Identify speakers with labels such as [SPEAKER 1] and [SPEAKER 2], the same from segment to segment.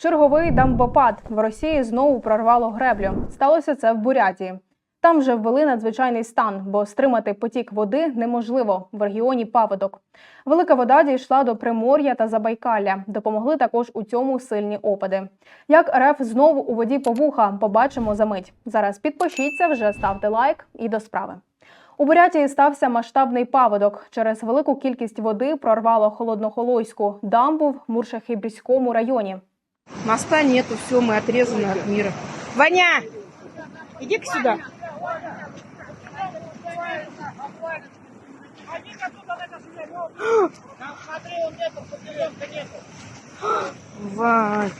[SPEAKER 1] Черговий дамбопад в Росії знову прорвало греблю. Сталося це в Бурятії. Там вже ввели надзвичайний стан, бо стримати потік води неможливо в регіоні паводок. Велика вода дійшла до Примор'я та Забайкалля. Допомогли також у цьому сильні опади. Як РФ знову у воді по вуха, побачимо за мить. Зараз підпишіться, вже ставте лайк і до справи. У Бурятії стався масштабний паводок. Через велику кількість води прорвало холоднохолойську дамбу в Муршахибрському районі.
[SPEAKER 2] Моста нету, все, мы отрезаны от мира. Ваня, иди-ка сюда. Вань.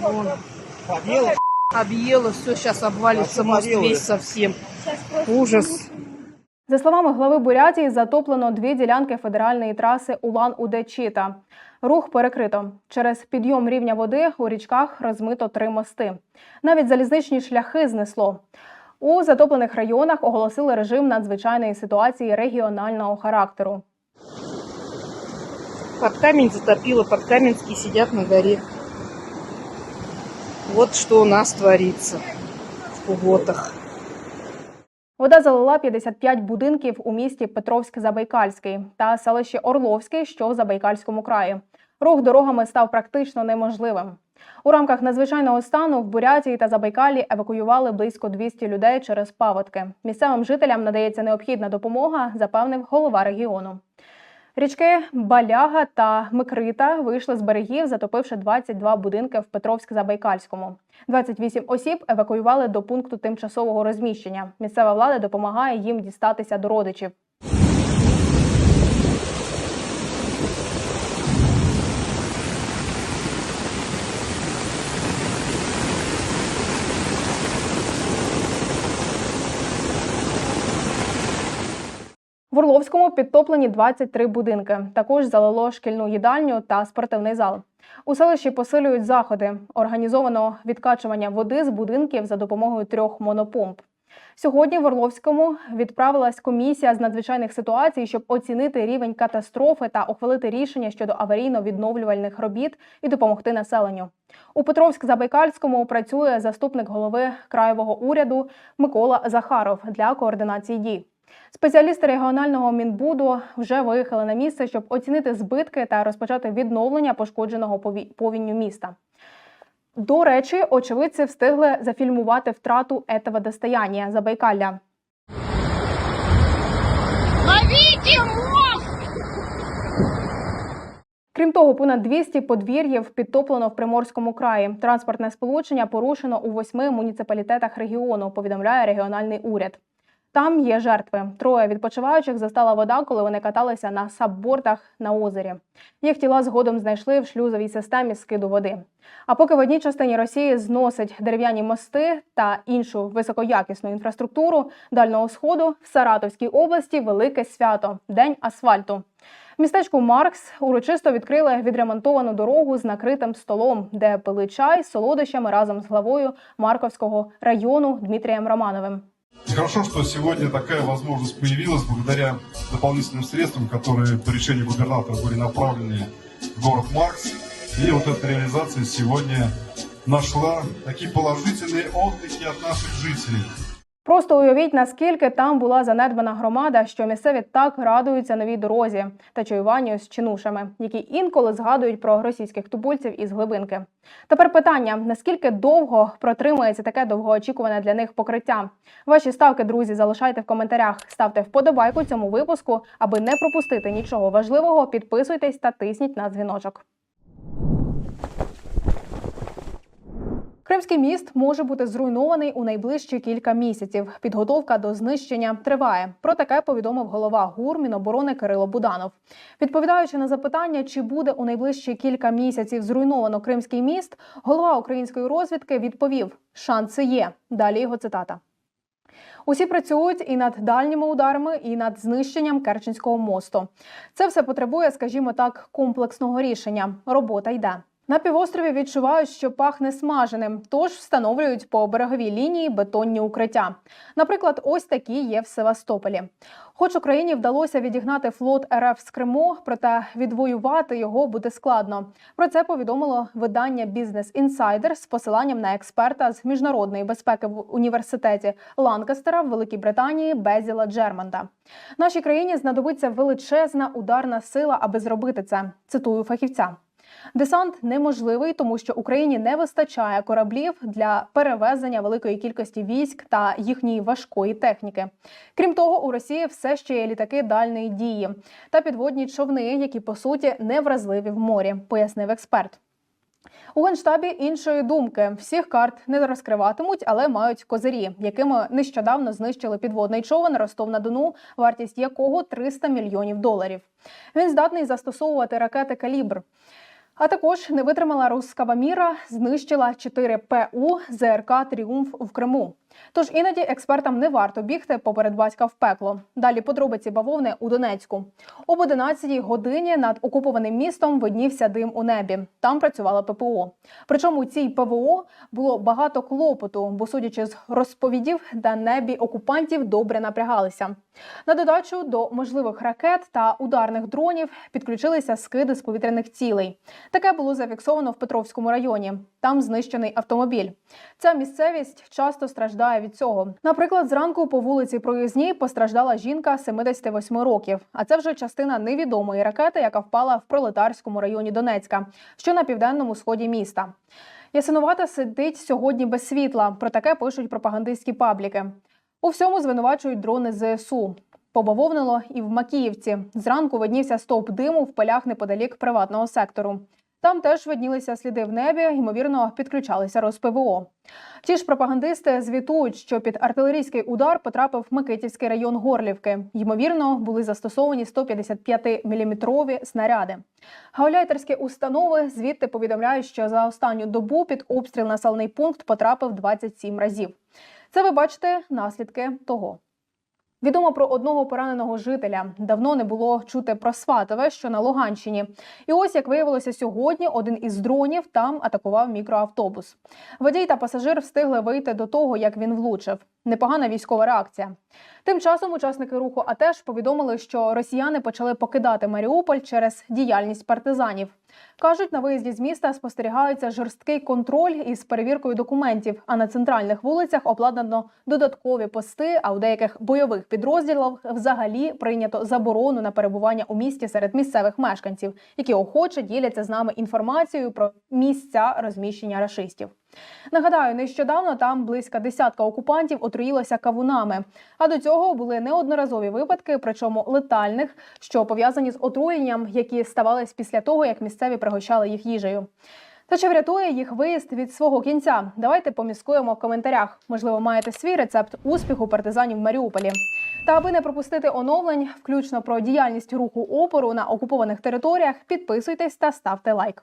[SPEAKER 2] Вон. Объела, все, сейчас обвалится мост весь совсем. Ужас.
[SPEAKER 1] За словами глави Бурятії, затоплено дві ділянки федеральної траси Улан-Удэ-Чита. Рух перекрито. Через підйом рівня води у річках розмито три мости. Навіть залізничні шляхи знесло. У затоплених районах оголосили режим надзвичайної ситуації регіонального характеру.
[SPEAKER 2] Под камень затопило, под Каменские сидят на горе. Вот что у нас творится в Куготах.
[SPEAKER 1] Вода залила 55 будинків у місті Петровськ-Забайкальський та селищі Орловський, що в Забайкальському краї. Рух дорогами став практично неможливим. У рамках надзвичайного стану в Бурятії та Забайкалі евакуювали близько 200 людей через паводки. Місцевим жителям надається необхідна допомога, запевнив голова регіону. Річки Баляга та Микрита вийшли з берегів, затопивши 22 будинки в Петровськ-Забайкальському. 28 осіб евакуювали до пункту тимчасового розміщення. Місцева влада допомагає їм дістатися до родичів. В Орловському підтоплені 23 будинки. Також залило шкільну їдальню та спортивний зал. У селищі посилюють заходи. Організовано відкачування води з будинків за допомогою трьох монопомп. Сьогодні в Орловському відправилась комісія з надзвичайних ситуацій, щоб оцінити рівень катастрофи та ухвалити рішення щодо аварійно-відновлювальних робіт і допомогти населенню. У Петровськ-Забайкальському працює заступник голови краєвого уряду Микола Захаров для координації дій. Спеціалісти регіонального мінбуду вже виїхали на місце, щоб оцінити збитки та розпочати відновлення пошкодженого пові- повінню міста. До речі, очевидці встигли зафільмувати втрату этого достояння Забайкалля. Крім того, понад 200 подвір'їв підтоплено в Приморському краї. Транспортне сполучення порушено у восьми муніципалітетах регіону. Повідомляє регіональний уряд. Там є жертви. Троє відпочиваючих застала вода, коли вони каталися на саббордах на озері. Їх тіла згодом знайшли в шлюзовій системі скиду води. А поки в одній частині Росії зносить дерев'яні мости та іншу високоякісну інфраструктуру дальнього сходу в Саратовській області велике свято День асфальту. В містечку Маркс урочисто відкрили відремонтовану дорогу з накритим столом, де пили чай з солодощами разом з главою Марковського району Дмитрієм Романовим.
[SPEAKER 3] И хорошо, что сегодня такая возможность появилась благодаря дополнительным средствам, которые по решению губернатора были направлены в город Маркс. И вот эта реализация сегодня нашла такие положительные отклики от наших жителей.
[SPEAKER 1] Просто уявіть, наскільки там була занедбана громада, що місцеві так радуються новій дорозі та чаюванню з чинушами, які інколи згадують про російських тубульців із глибинки. Тепер питання: наскільки довго протримується таке довгоочікуване для них покриття? Ваші ставки, друзі, залишайте в коментарях. Ставте вподобайку цьому випуску, аби не пропустити нічого важливого. Підписуйтесь та тисніть на дзвіночок. Кримський міст може бути зруйнований у найближчі кілька місяців. Підготовка до знищення триває. Про таке повідомив голова ГУР Міноборони Кирило Буданов. Відповідаючи на запитання, чи буде у найближчі кілька місяців зруйновано Кримський міст, голова української розвідки відповів: шанси є. Далі його цитата. Усі працюють і над дальніми ударами, і над знищенням Керченського мосту. Це все потребує, скажімо так, комплексного рішення. Робота йде. На півострові відчувають, що пахне смаженим, тож встановлюють по береговій лінії бетонні укриття. Наприклад, ось такі є в Севастополі. Хоч Україні вдалося відігнати флот РФ з Криму, проте відвоювати його буде складно. Про це повідомило видання Бізнес Інсайдер з посиланням на експерта з міжнародної безпеки в університеті Ланкастера в Великій Британії Безіла Джерманда. Нашій країні знадобиться величезна ударна сила, аби зробити це. Цитую фахівця. Десант неможливий, тому що Україні не вистачає кораблів для перевезення великої кількості військ та їхньої важкої техніки. Крім того, у Росії все ще є літаки дальної дії та підводні човни, які по суті не вразливі в морі, пояснив експерт. У генштабі іншої думки всіх карт не розкриватимуть, але мають козирі, якими нещодавно знищили підводний човен Ростов на Дону, вартість якого 300 мільйонів доларів. Він здатний застосовувати ракети калібр. А також не витримала рускава міра, знищила 4 ПУ ЗРК Тріумф в Криму. Тож іноді експертам не варто бігти поперед батька в пекло. Далі подробиці бавовни у Донецьку. Об 11 годині над окупованим містом виднівся дим у небі. Там працювала ППО. Причому у цій ПВО було багато клопоту, бо, судячи з розповідів, на небі окупантів добре напрягалися. На додачу до можливих ракет та ударних дронів підключилися скиди з повітряних цілей. Таке було зафіксовано в Петровському районі. Там знищений автомобіль. Ця місцевість часто страждає від цього. Наприклад, зранку по вулиці Проїзній постраждала жінка 78 років. А це вже частина невідомої ракети, яка впала в пролетарському районі Донецька, що на південному сході міста. Ясинувата сидить сьогодні без світла. Про таке пишуть пропагандистські пабліки. У всьому звинувачують дрони ЗСУ. Побавовнило і в Макіївці. Зранку виднівся стовп диму в полях неподалік приватного сектору. Там теж виднілися сліди в небі, ймовірно, підключалися розПВО. Ті ж пропагандисти звітують, що під артилерійський удар потрапив Микитівський район Горлівки. Ймовірно, були застосовані 155-мм снаряди. Гауляйтерські установи звідти повідомляють, що за останню добу під обстріл населений пункт потрапив 27 разів. Це ви бачите наслідки того. Відомо про одного пораненого жителя. Давно не було чути про Сватове, що на Луганщині. І ось як виявилося сьогодні, один із дронів там атакував мікроавтобус. Водій та пасажир встигли вийти до того, як він влучив. Непогана військова реакція. Тим часом учасники руху АТЕШ повідомили, що росіяни почали покидати Маріуполь через діяльність партизанів. Кажуть, на виїзді з міста спостерігається жорсткий контроль із перевіркою документів. А на центральних вулицях обладнано додаткові пости. А у деяких бойових підрозділах взагалі прийнято заборону на перебування у місті серед місцевих мешканців, які охоче діляться з нами інформацією про місця розміщення рашистів. Нагадаю, нещодавно там близько десятка окупантів отруїлося кавунами. А до цього були неодноразові випадки, причому летальних, що пов'язані з отруєнням, які ставались після того, як місцеві пригощали їх їжею. Та чи врятує їх виїзд від свого кінця? Давайте поміскуємо в коментарях. Можливо, маєте свій рецепт успіху партизанів в Маріуполі. Та аби не пропустити оновлень, включно про діяльність руху опору на окупованих територіях, підписуйтесь та ставте лайк.